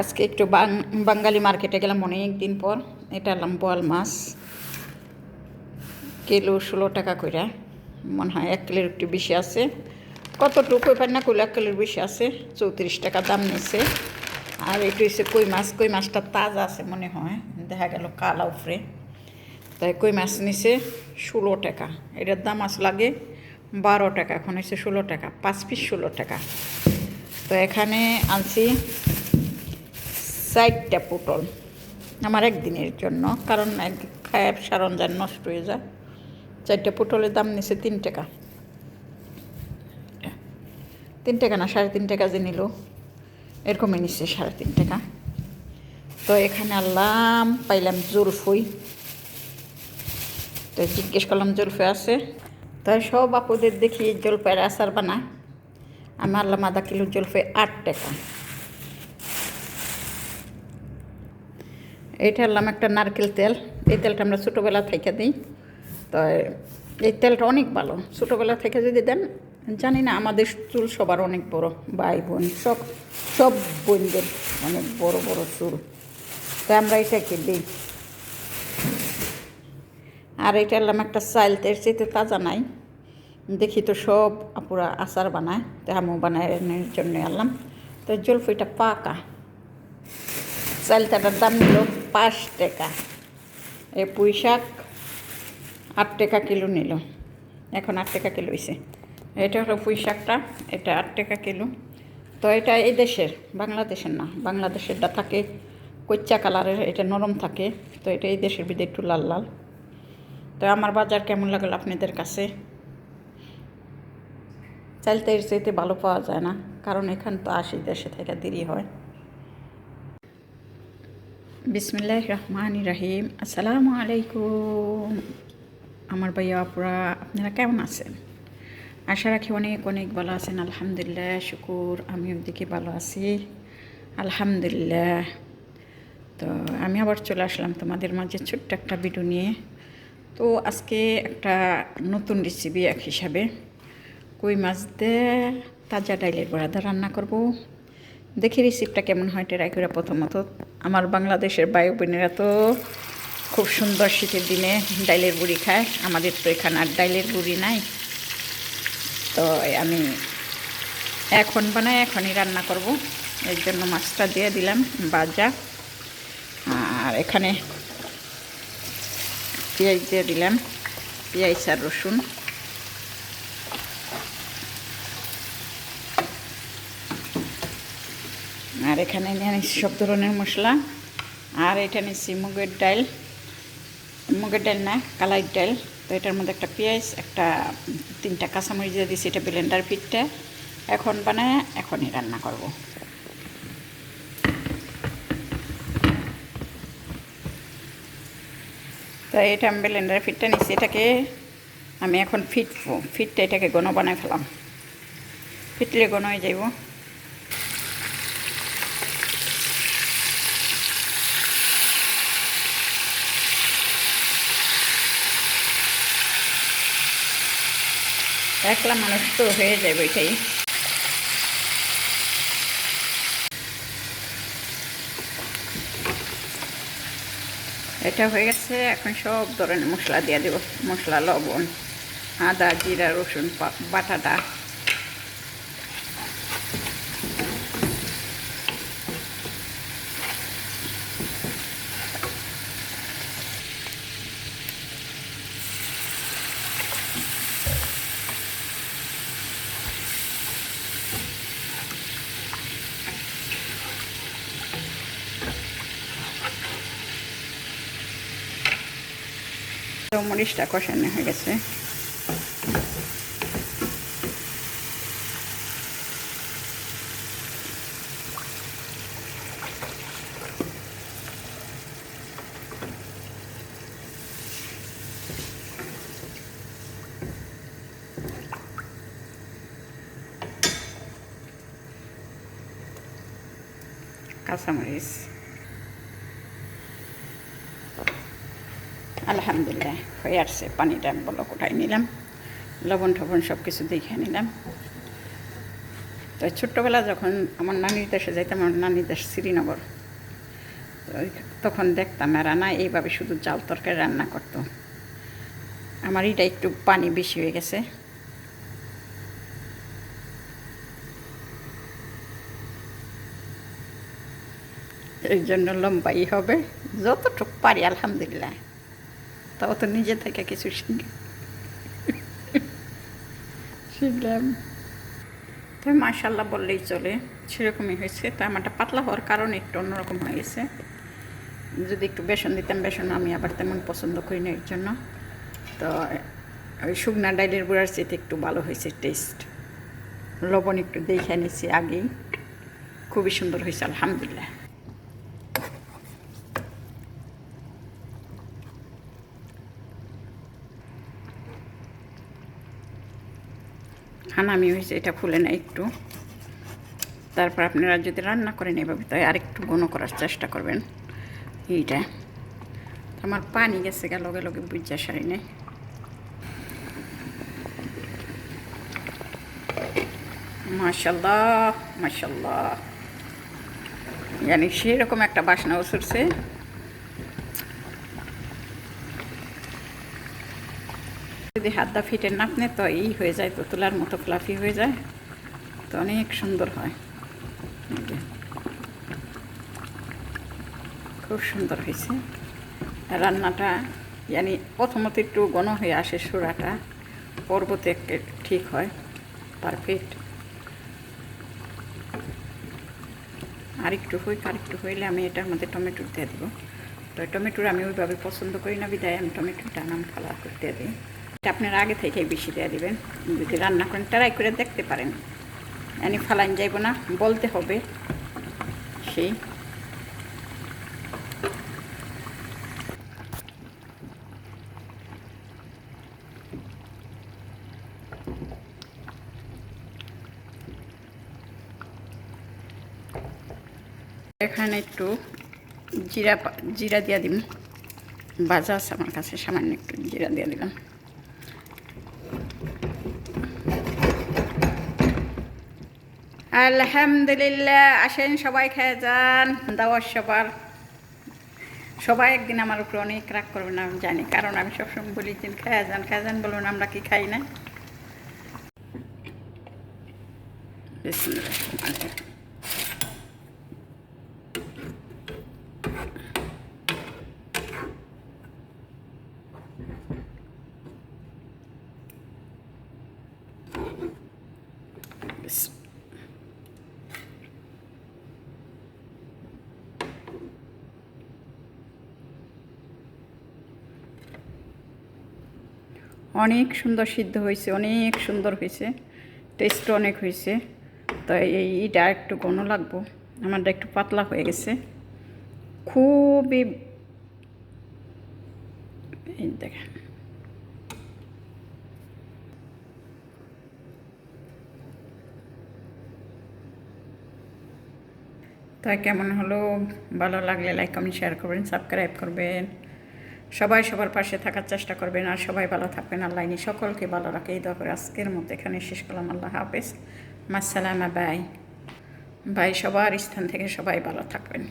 আজকে একটু বাঙালি মার্কেটে গেলাম অনেক দিন পর। এটা এলাম বোয়াল মাছ। কিলো ষোলো টাকা করে মনে হয় এক কিলোর একটু বেশি আছে। কতটুকু পাই না কইলে এক কিলোর বেশি আছে। চৌত্রিশ টাকা দাম নিছে। আর একটু হচ্ছে কই মাছ, কই মাছটা তাজা আছে মনে হয়। দেখা গেল কালা উফরে তাই কই মাছ নিছে ষোলো টাকা। এটার দাম আস লাগে বারো টাকা। এখন হচ্ছে ষোলো টাকা। পাঁচ পিস ষোলো টাকা। তো এখানে আনছি চারটা পটল, আমার একদিনের জন্য, কারণ এক খায় সরঞ্জাম নষ্ট হয়ে যায়। চারটা পটলের দাম নিছে তিন টাকা। তিন টাকা না, সাড়ে তিন টাকা যে নিল, এরকমই নিচ্ছে সাড়ে তিন টাকা। তো এখানে আনলাম, পাইলাম জুলফুই তো জিজ্ঞেস করলাম জলফে আছে? তো সব আপুদের দেখি জলপাইয়ের আচার বানায়। আমি আনলাম আধা কিলো জলফে আট টাকা। এইটা আনলাম একটা নারকেল তেল। এই তেলটা আমরা ছোটোবেলা থেকে দিই। তো এই তেলটা অনেক ভালো। ছোটোবেলা থেকে যদি দেন, জানি না আমাদের চুল সবার অনেক বড়। ভাই বোন, সব সব বোনদের অনেক বড় বড় চুল। তো আমরা এটাকে দিই। আর এটা হলাম একটা চাইল তের চেতে তাজা নাই। দেখি তো সব আপুরা আচার বানায়, তো আমিও বানানোর জন্য আনলাম। তো জলফিটা পাকা। চালটাটার দাম নিল পাঁচ টাকা। এ পুঁই শাক আট টাকা কিলো নিল। এখন আট টাকা কিলো হয়েছে এটা হলো পুঁই শাকটা এটা আট টাকা কিলো। তো এটা এই দেশের, বাংলাদেশের না বাংলাদেশেরটা থাকে কচ্চা কালারের, এটা নরম থাকে। তো এটা এই দেশের বিদে একটু লাল লাল। তো আমার বাজার কেমন লাগল আপনাদের কাছে? চাইতে চাইতে ভালো পাওয়া যায় না, কারণ এখান তো আসি দেশে থেকে দেরি হয়। বিসমিল্লাহ রহমান রাহিম আসসালামু আলাইকুম আমার ভাইয়া, আপুরা, আপনারা কেমন আছেন? আশা রাখি অনেক অনেক ভালো আছেন, আলহামদুলিল্লাহ, শুকুর। আমি দিকে ভালো আছি, আলহামদুলিল্লাহ। তো আমি আবার চলে আসলাম তোমাদের মাঝে ছোট্ট একটা ভিডিও নিয়ে। তো আজকে একটা নতুন রেসিপি এক হিসাবে। কই মাছ দিয়ে তাজা ডাইলের বড়াদা রান্না করব। দেখি রিসিপটা কেমন হয় ট্রাই করে প্রথমত। আমার বাংলাদেশের বায়ু বোনেরা তো খুব সুন্দর শীতের দিনে ডাইলের বুড়ি খায়। আমাদের তো এখানে আর ডাইলের বুড়ি নাই। তো আমি এখন বানাই, এখনই রান্না করব। এর জন্য মাছটা দিয়ে দিলাম বাজা আর এখানে পেঁয়াজ দিয়ে দিলাম, পেঁয়াজ আর রসুন। আর এখানে নিয়ে নিচ্ছি সব ধরনের মশলা। আর এটা নিচ্ছি মুগের ডাল। মুগের ডাল না, কালাই ডাল। তো এটার মধ্যে একটা পেঁয়াজ, একটা, তিনটা কাঁচামরিচ দিয়ে দিচ্ছি এটা ব্লেন্ডার পিঠটা। এখন বানায়, এখনই রান্না করব। তো এটা আমি ব্লেন্ডার ফিটটা নিচ্ছি, এটাকে আমি এখন ফিটবো। ফিটটা এটাকে ঘন বানায় ফেলাম। ফিটলে ঘন হয়ে যাইব। একলা মানুষ তো হয়ে যাবে ওইটাই এটা হয়ে গেছে, এখন সব ধরনের মশলা দিয়ে দেব। মশলা, লবণ, আদা, জিরা, রসুন বাটাটা। মরিচটা কষানো হয়ে গেছে কাঁচামরিচ আলহামদুলিল্লাহ হয়ে আসছে পানিটা বলো কোথায় নিলাম, লবণ টবণ সব কিছু দেখে নিলাম। তো ছোট্টবেলা যখন আমার নানির দেশে যাইতাম, আমার নানির দেশ শ্রীনগর তখন দেখতাম এরা না এইভাবে শুধু জাল তরকারি রান্না করত। আমার এটা একটু পানি বেশি হয়ে গেছে। এই জন্য লম্বাই হবে, যতটুকু পারি, আলহামদুলিল্লাহ। তাও তো নিজে থেকে কিছু শিখি। শিখলাম। তো মাশাল্লাহ বললেই চলে সেরকমই হয়েছে। তো আমারটা পাতলা হওয়ার কারণে একটু অন্যরকম হয়ে গেছে। যদি একটু বেসন দিতাম বেসন আমি আবার তেমন পছন্দ করি না এর জন্য তো ওই শুকনা ডাইলের গুঁড়ার চেয়ে একটু ভালো হয়েছে টেস্ট লবণ একটু দেখে নিছি আগেই। খুবই সুন্দর হয়েছে আলহামদুলিল্লাহ। হানামি হয়েছে, এটা খুলে না একটু। তারপর আপনারা যদি রান্না করেন এভাবে, তাই আরেকটু ঘন করার চেষ্টা করবেন। এইটা। আমার পানি গেছে গা, লগে লগে বুঝা সারি নেই। মাশাল্লাহ মাশাল্লাহ। জানি সেরকম একটা বাসনা উঠছে যদি হাতটা ফিটে নাপনে তো এই হয়ে যায়, তো তোলার মতো ফ্লাফি হয়ে যায়। তো অনেক সুন্দর হয়। খুব সুন্দর হয়েছে। রান্নাটা জানি প্রথমত একটু ঘন হয়ে আসে সুরাটা। পর্বতে ঠিক হয়। পারফেক্ট। আরেকটু হোক আরেকটু হইলে আমি এটার মধ্যে টমেটো দিয়ে দেবো। তো টমেটোর আমি ওইভাবে পছন্দ করি না, বিদায়। আমি টমেটোটা নাম ফালা করতে দিই। আপনারা আগে থেকে বেশি দিয়ে দেবেন। যদি রান্না করেন, ট্রাই করে দেখতে পারেন। আমি ফালাইন যাইব না, বলতে হবে সেই। এখানে একটু জিরা জিরা দিয়া দিন বাজা আছে আমার কাছে, সামান্য একটু জিরা দিয়ে দিলাম। আলহামদুলিল্লাহ, আসেন সবাই খেয়ে যান দাওয়ার সবার। সবাই একদিন আমার উপরে অনেক রাগ করবে না আমি জানি, কারণ আমি সবসময় বলি যে খেয়ে যান খেয়ে যান বলুন, আমরা কি খাই না? বিসমিল্লাহির অনেক সুন্দর সিদ্ধ হয়েছে, অনেক সুন্দর হয়েছে টেস্ট অনেক হয়েছে। তো এই, এইটা একটু ঘন লাগবো, আমারটা একটু পাতলা হয়ে গেছে। খুবই এই দেখেন। তাই কেমন হলো? ভালো লাগলে লাইক কমেন্ট শেয়ার করবেন সাবস্ক্রাইব করবেন। সবাই সবার পাশে থাকার চেষ্টা করবেন আর সবাই ভালো থাকবেন। আল্লাহ সকলকে ভালো রাখে। এই দরকার আজকের মতো এখানে শেষ করলাম। আল্লাহ হাফেজ। মাসালামা বাই। ভাই সবার স্থান থেকে সবাই ভালো থাকবেন।